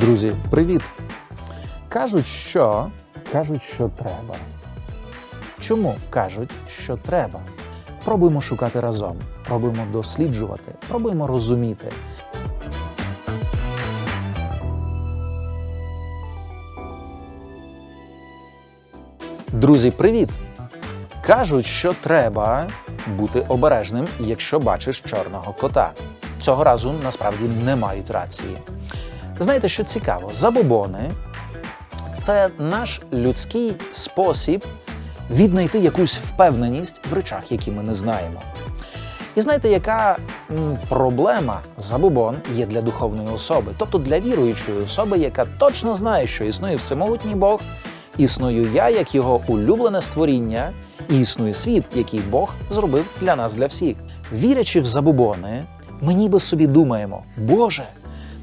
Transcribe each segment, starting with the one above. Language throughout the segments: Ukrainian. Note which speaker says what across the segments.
Speaker 1: Друзі, привіт! Кажуть, що кажуть, що треба. Чому кажуть, що треба? Пробуємо шукати разом, пробуємо досліджувати, пробуємо розуміти. Друзі, привіт! Кажуть, що треба бути обережним, якщо бачиш чорного кота. Цього разу насправді не мають рації. Знаєте, що цікаво, забобони це наш людський спосіб віднайти якусь впевненість в речах, які ми не знаємо. І знаєте, яка проблема забобон є для духовної особи, тобто для віруючої особи, яка точно знає, що існує всемогутній Бог, існую я як його улюблене створіння, і існує світ, який Бог зробив для нас, для всіх. Вірячи в забобони, ми ніби собі думаємо: Боже,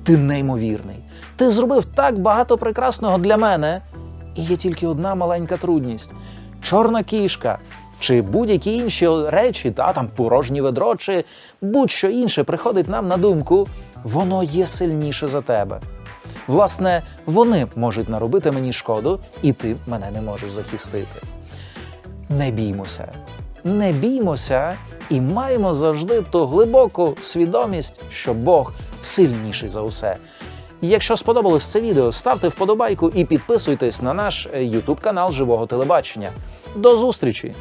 Speaker 1: ти неймовірний, ти зробив так багато прекрасного для мене, і є тільки одна маленька трудність: чорна кішка. Чи будь-які інші речі, та там порожнє ведро, чи будь-що інше приходить нам на думку, воно є сильніше за тебе. Власне, вони можуть наробити мені шкоду, і ти мене не можеш захистити. Не біймося, не біймося і маємо завжди ту глибоку свідомість, що Бог сильніший за усе. Якщо сподобалось це відео, ставте вподобайку і підписуйтесь на наш YouTube канал Живого телебачення. До зустрічі!